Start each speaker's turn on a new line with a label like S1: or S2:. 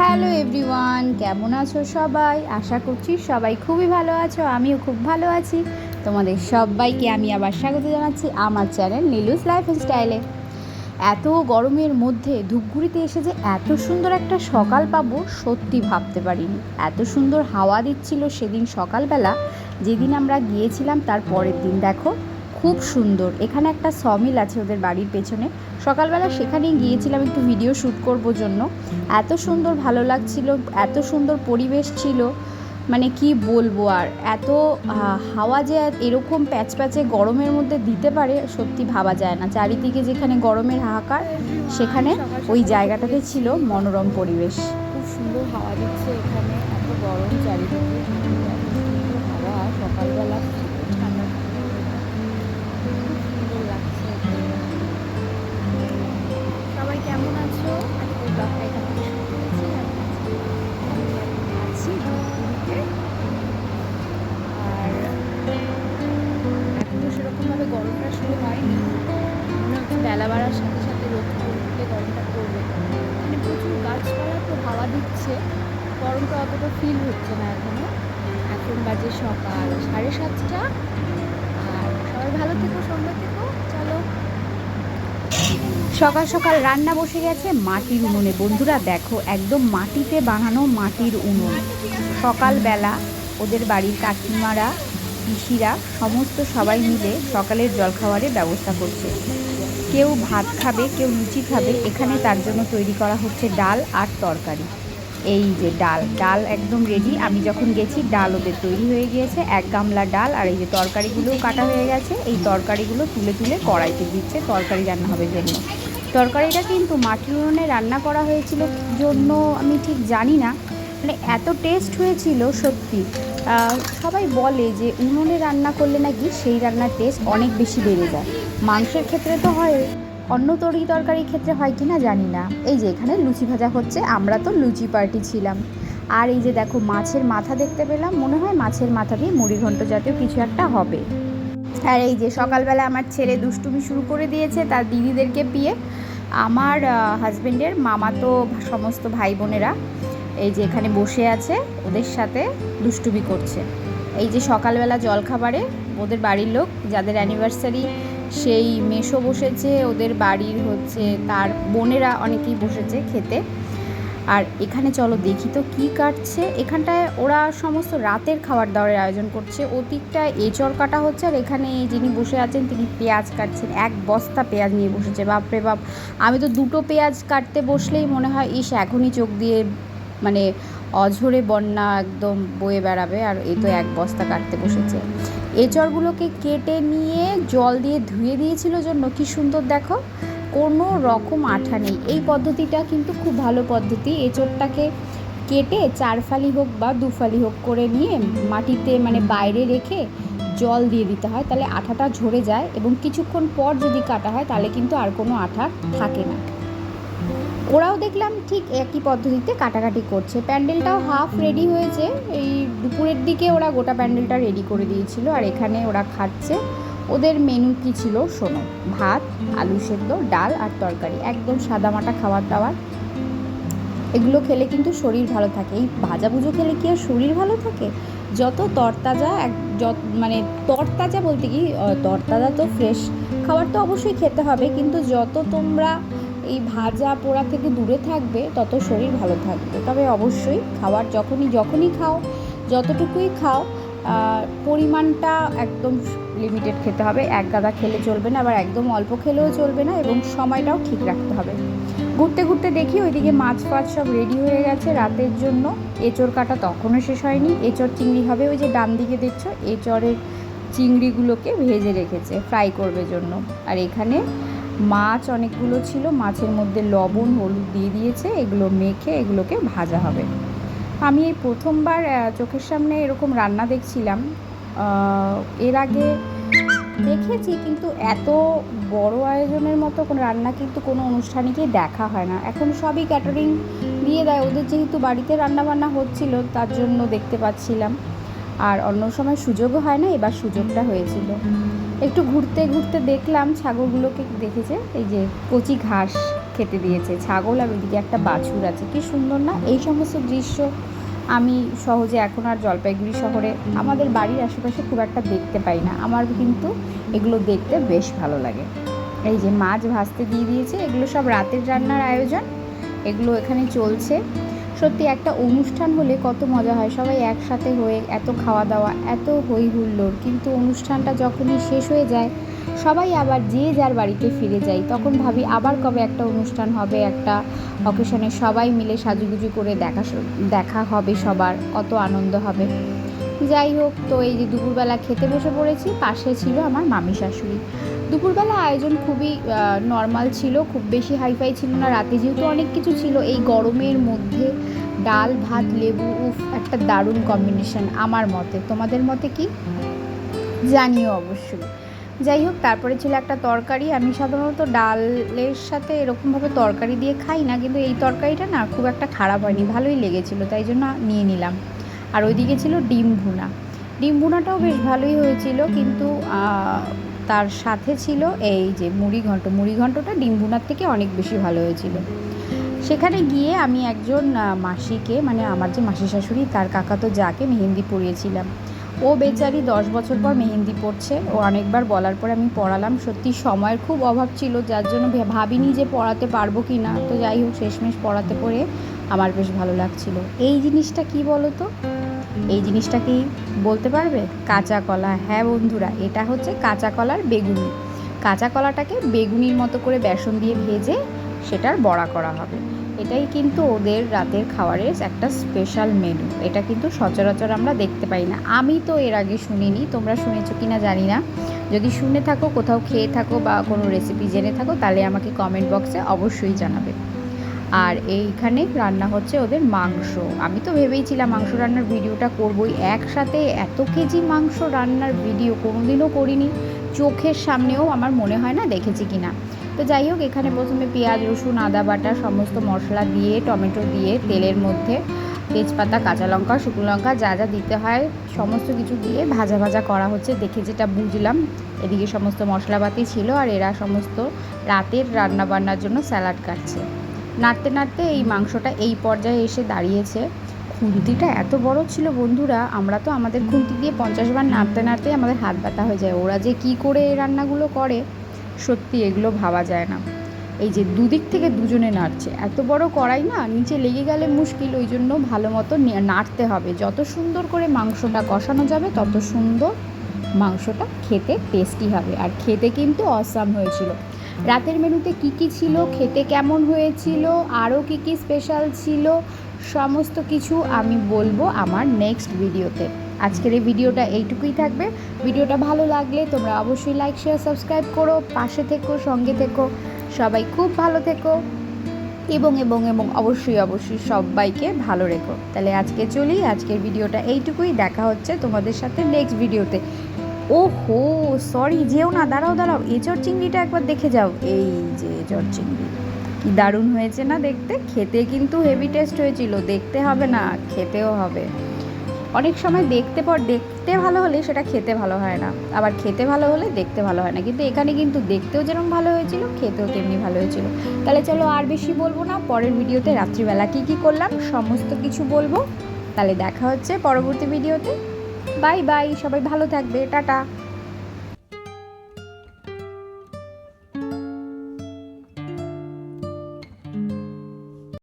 S1: Hello everyone, কেমন আছো সবাই? আশা করছি সবাই খুবই ভালো আছো, আমিও খুব ভালো আছি। তোমাদের সবাইকে আমি আবার স্বাগত জানাচ্ছি আমার চ্যানেল নীলুস লাইফ স্টাইলে এত গরমের মধ্যে ধূপগুড়িতে এসে যে এত সুন্দর একটা সকাল পাবো, সত্যি ভাবতে পারিনি। এত সুন্দর হাওয়া দিচ্ছিল সেদিন সকালবেলা, যেদিন আমরা গিয়েছিলাম তার পরের দিন, দেখো। খুব সুন্দর। এখানে একটা সমিল আছে ওদের বাড়ির পেছনে। সকালবেলা সেখানেই গিয়েছিলাম একটু ভিডিও শ্যুট করব জন্য। এত সুন্দর ভালো লাগছিল, এত সুন্দর পরিবেশ ছিল। মানে কি বলব আর, এত হাওয়া যে এরকম প্যাচ প্যাচে গরমের মধ্যে দিতে পারে, সত্যি ভাবা যায় না। চারিদিকে যেখানে গরমের হাহাকার, সেখানে ওই জায়গাটাতে ছিল মনোরম পরিবেশ। খুব সুন্দর হাওয়া দিচ্ছে এখানে, এত গরম চারিদিকে। দিচ্ছে গরমটা অতটা ফিল হচ্ছে না এখনও। এখন বাজে সকাল সাড়ে সাতটা। আর সবাই ভালো থেকো সঙ্গে থেকো, চলো। সকাল সকাল রান্না বসে গেছে মাটির উনুনে। বন্ধুরা দেখো, একদম মাটিতে বানানো মাটির উনুন। সকালবেলা ওদের বাড়ির কাকিমারা, পিসিরা সমস্ত সবাই মিলে সকালের জলখাবারের ব্যবস্থা করছে। কেউ ভাত খাবে, কেউ লুচি খাবে। এখানে তার জন্য তৈরি করা হচ্ছে ডাল আর তরকারি। এই যে ডাল ডাল একদম রেডি আমি যখন গেছি, ডাল ওদের তৈরি হয়ে গিয়েছে। এক গামলা ডাল আর এই যে তরকারিগুলোও কাটা হয়ে গেছে। এই তরকারিগুলো তুলে তুলে কড়াইতে দিচ্ছে, তরকারি রান্না হবে জন্য। তরকারিটা কিন্তু মাটির উনুনে রান্না করা হয়েছিল জন্য, আমি ঠিক জানি না। মানে এত টেস্ট হয়েছিল সত্যি। সবাই বলে যে উনুনে রান্না করলে নাকি সেই রান্নার টেস্ট অনেক বেশি বেড়ে যায়। মাংসের ক্ষেত্রে তো হয়। অন্য তরি তরকারির ক্ষেত্রে হয় কি না জানি না। এই যে এখানে লুচি ভাজা হচ্ছে, আমরা তো লুচি পার্টি ছিলাম। আর এই যে দেখো, মাছের মাথা দেখতে পেলাম, মনে হয় মাছের মাথা দিয়ে মুড়ি ঘন্ট জাতীয় কিছু একটা হবে। আর এই যে সকালবেলা আমার ছেলে দুষ্টুমি শুরু করে দিয়েছে তার দিদিদেরকে পিয়ে। আমার হাজবেন্ডের মামা তো সমস্ত ভাই বোনেরা এই যে এখানে বসে আছে, ওদের সাথে দুষ্টুমি করছে। এই যে সকালবেলা জলখাবারে, ওদের বাড়ির লোক, যাদের অ্যানিভার্সারি সেই মেশো বসেছে, ওদের বাড়ির হচ্ছে তার বোনেরা অনেকেই বসেছে খেতে। আর এখানে চলো দেখি তো কী কাটছে। এখানটায় ওরা সমস্ত রাতের খাবার দাবারের আয়োজন করছে। ওদিকটা এচর কাটা হচ্ছে আর এখানে যিনি বসে আছেন তিনি পেঁয়াজ কাটছেন। এক বস্তা পেঁয়াজ নিয়ে বসেছে বাপরে বাপ। আমি তো দুটো পেঁয়াজ কাটতে বসলেই মনে হয়, ইস, এখনই চোখ দিয়ে মানে অঝরে বন্যা একদম বয়ে বেড়াবে আর এই তো এক বস্তা কাটতে বসেছে। এচড়গুলোকে কেটে নিয়ে জল দিয়ে ধুয়ে দিয়েছিল জন্য, কি সুন্দর দেখো, কোনো রকম আঠা নেই। এই পদ্ধতিটা কিন্তু খুব ভালো পদ্ধতি। এঁচড়টাকে কেটে চার ফালি হোক বা দু ফালি হোক করে নিয়ে মাটিতে মানে বাইরে রেখে জল দিয়ে দিতে হয়, তাহলে আঠাটা ঝরে যায় এবং কিছুক্ষণ পর যদি কাটা হয়, তাহলে কিন্তু আর কোনো আঠা থাকে না। ওরাও দেখলাম ঠিক একই পদ্ধতিতে কাটাকাটি করছে। প্যান্ডেলটাও হাফ রেডি হয়েছে। এই দুপুরের দিকে ওরা গোটা প্যান্ডেলটা রেডি করে দিয়েছিল আর এখানে ওরা খাচ্ছে। ওদের মেনু কী ছিল শোনো, ভাত, আলু সেদ্ধ, ডাল আর তরকারি। একদম সাদামাটা খাবার দাবার এগুলো খেলে কিন্তু শরীর ভালো থাকে। এই ভাজাভুজো খেলে কি আর শরীর ভালো থাকে? যত তরতাজা এক, যত মানে তরতাজা বলতে কি তরতাজা তো ফ্রেশ খাবার তো অবশ্যই খেতে হবে। কিন্তু যত তোমরা এই ভাজা পোড়া থেকে দূরে থাকবে, তত শরীর ভালো থাকবে। তবে অবশ্যই খাবার যখনই যখনই খাও, যতটুকুই খাও পরিমাণটা একদম লিমিটেড খেতে হবে। এক গাদা খেলে চলবে না, আবার একদম অল্প খেলেও চলবে না এবং সময়টাও ঠিক রাখতে হবে। ঘুরতে ঘুরতে দেখি ওইদিকে মাছ ফাছ সব রেডি হয়ে গেছে রাতের জন্য। এঁচড় কাটা তখনও শেষ হয়নি। এঁচড় চিংড়ি হবে ওই যে ডান দিকে দেখছ? এঁচড়ের চিংড়িগুলোকে ভেজে রেখেছে ফ্রাই করবে জন্য। আর এখানে মাছ অনেকগুলো ছিল, মাছের মধ্যে লবণ, হলুদ দিয়ে দিয়েছে, এগুলো মেখে এগুলোকে ভাজা হবে। আমি এই প্রথমবার চোখের সামনে এরকম রান্না দেখছিলাম। এর আগে দেখেছি, কিন্তু এত বড় আয়োজনের মতো কোনো রান্না কিন্তু কোনো অনুষ্ঠানিকেই দেখা হয় না। এখন সবই ক্যাটারিং দিয়ে দেয়। ওদের যেহেতু বাড়িতে রান্না বান্না হচ্ছিল, তার জন্য দেখতে পাচ্ছিলাম। আর অন্য সময় সুযোগও হয় না, এবার সুযোগটা হয়েছিল। একটু ঘুরতে ঘুরতে দেখলাম ছাগলগুলোকে দেখেছে। এই যে কচি ঘাস খেতে দিয়েছে। ছাগল আর ওইদিকে একটা বাছুর আছে। কি সুন্দর না? এই সমস্ত দৃশ্য আমি সহজে এখন আর জলপাইগুড়ি শহরে আমাদের বাড়ির আশেপাশে খুব একটা দেখতে পাই না। আমার কিন্তু এগুলো দেখতে বেশ ভালো লাগে। এই যে মাছ ভাজতে দিয়ে দিয়েছে। এগুলো সব রাতের রান্নার আয়োজন। এগুলো এখানে চলছে। সত্যি একটা অনুষ্ঠান হলে কত মজা হয়। সবাই একসাথে হয়ে এত খাওয়া দাওয়া এত হই হুল্লোড় কিন্তু অনুষ্ঠানটা যখনই শেষ হয়ে যায়, সবাই আবার যে যার বাড়িতে ফিরে যায়, তখন ভাবি আবার কবে একটা অনুষ্ঠান হবে, একটা অকেশনে সবাই মিলে সাজুগুজু করে দেখা দেখা হবে সবার, কত আনন্দ হবে। যাই হোক, তো এই যে দুপুরবেলা খেতে বসে পড়েছি, পাশে ছিল আমার মামি শাশুড়ি। দুপুরবেলা আয়োজন খুবই নর্মাল ছিল, খুব বেশি হাইফাই ছিল না। রাতে যেহেতু অনেক কিছু ছিল, এই গরমের মধ্যে ডাল, ভাত, লেবু, উফ, একটা দারুণ কম্বিনেশন আমার মতে। তোমাদের মতে কি? জানিও অবশ্যই। যাই হোক, তারপরে ছিল একটা তরকারি। আমি সাধারণত ডালের সাথে এরকমভাবে তরকারি দিয়ে খাই না, কিন্তু এই তরকারিটা না খুব একটা খারাপ হয়নি, ভালোই লেগেছিল, তাই জন্য নিয়ে নিলাম। আর ওইদিকে ছিল ডিম ভুনা। ডিম ভুনাটাও বেশ ভালোই হয়েছিল, কিন্তু তার সাথে ছিল এই যে মুড়ি ঘন্ট। মুড়ি ঘন্টটা ডিম ভুনার থেকে অনেক বেশি ভালো হয়েছিল। সেখানে গিয়ে আমি একজন মাসিকে মানে আমার যে মাসি শাশুড়ি, তার কাকা তো যাকে মেহেন্দি পরিয়েছিলাম। ও বেচারি দশ বছর পর মেহেন্দি পড়ছে ও অনেকবার বলার পর আমি পড়ালাম। সত্যি সময়ের খুব অভাব ছিল, যার জন্য ভাবিনি যে পড়াতে পারব কি না তো যাই হোক, শেষমেশ পড়াতে পড়ে আমার বেশ ভালো লাগছিল। এই জিনিসটা কি বলো তো এই জিনিসটা কি বলতে পারবে? কাঁচা কলা। হ্যাঁ বন্ধুরা, এটা হচ্ছে কাঁচা কলার বেগুনি। কাঁচা কলাটাকে বেগুনির মতো করে বেসন দিয়ে ভেজে সেটার বড়া করা হবে। এটাই কিন্তু ওদের রাতের খাবারের একটা স্পেশাল মেনু এটা কিন্তু সচরাচর আমরা দেখতে পাই না। আমি তো এর আগে শুনিনি, তোমরা শুনেছো কি না জানি না। যদি শুনে থাকো, কোথাও খেয়ে থাকো বা কোনো রেসিপি জেনে থাকো, তাহলে আমাকে কমেন্ট বক্সে অবশ্যই জানাবে। আর এইখানে রান্না হচ্ছে ওদের মাংস। আমি তো ভেবেইছিলাম মাংস রান্নার ভিডিওটা করবই। একসাথে এত কেজি মাংস রান্নার ভিডিও কোনোদিনও করিনি। চোখের সামনেও আমার মনে হয় না দেখেছি কিনা। তো যাই হোক, এখানে প্রথমে পেঁয়াজ, রসুন, আদা বাটা, সমস্ত মশলা দিয়ে, টমেটো দিয়ে, তেলের মধ্যে তেজপাতা, কাঁচা লঙ্কা, শুকনো লঙ্কা, যা যা দিতে হয়, সমস্ত কিছু দিয়ে ভাজা ভাজা করা হচ্ছে। দেখে যেটা বুঝলাম, এদিকে সমস্ত মশলাপাতি ছিল আর এরা সমস্ত রাতের রান্না বান্নার জন্য স্যালাড কাটছে। নাড়তে নাড়তে এই মাংসটা এই পর্যায়ে এসে দাঁড়িয়েছে। খুন্তিটা এত বড় ছিল বন্ধুরা, আমরা তো আমাদের খুন্তি দিয়ে পঞ্চাশ বার নাড়তে নাড়তেই আমাদের হাত ব্যথা হয়ে যায়। ওরা যে কি করে এই রান্নাগুলো করে, সত্যি এগুলো ভাবা যায় না। এই যে দুদিক থেকে দুজনে নাড়ছে, এত বড় কড়াই না, নিচে লেগে গেলে মুশকিল, ওই জন্য ভালো মতো নাড়তে হবে। যত সুন্দর করে মাংসটা কষানো যাবে, তত সুন্দর মাংসটা খেতে টেস্টি হবে। আর খেতে কিন্তু অসাম হয়েছিল। রাতের মেনুতে কি কি ছিল, খেতে কেমন হয়েছিল, আরও কি কি স্পেশাল ছিল, সমস্ত কিছু আমি বলব আমার নেক্সট ভিডিওতে আজকের এই ভিডিওটা এইটুকুই থাকবে। ভিডিওটা ভালো লাগলে তোমরা অবশ্যই লাইক শেয়ার সাবস্ক্রাইব করো, পাশে থেকো, সঙ্গে থেকো, সবাই খুব ভালো থেকো। এবং এবং এবং অবশ্যই অবশ্যই সবাইকে ভালো রেখো। তাহলে আজকে চলি, আজকের ভিডিওটা এইটুকুই। দেখা হচ্ছে তোমাদের সাথে নেক্সট ভিডিওতে ও হো সরি যেও না, দাঁড়াও দাঁড়াও এচর চিংড়িটা একবার দেখে যাও। এই যে এচর চিংড়ি, কি দারুণ হয়েছে না দেখতে? খেতে কিন্তু হেভি টেস্ট হয়েছিল, দেখতে হবে না, খেতেও হবে। অনেক সময় দেখতে পর, দেখতে ভালো হলে সেটা খেতে ভালো হয় না। আবার খেতে ভালো হলে দেখতে ভালো হয় না। কিন্তু এখানে কিন্তু দেখতেও যেরকম ভালো হয়েছিল, খেতেও তেমনি ভালো হয়েছিল। তাহলে চলো আর বেশি বলব না, পরের ভিডিওতে রাত্রিবেলা কী কী করলাম, সমস্ত কিছু বলব। তাহলে দেখা হচ্ছে পরবর্তী ভিডিওতে। বাই বাই সবাই ভালো থাকবে টাটা।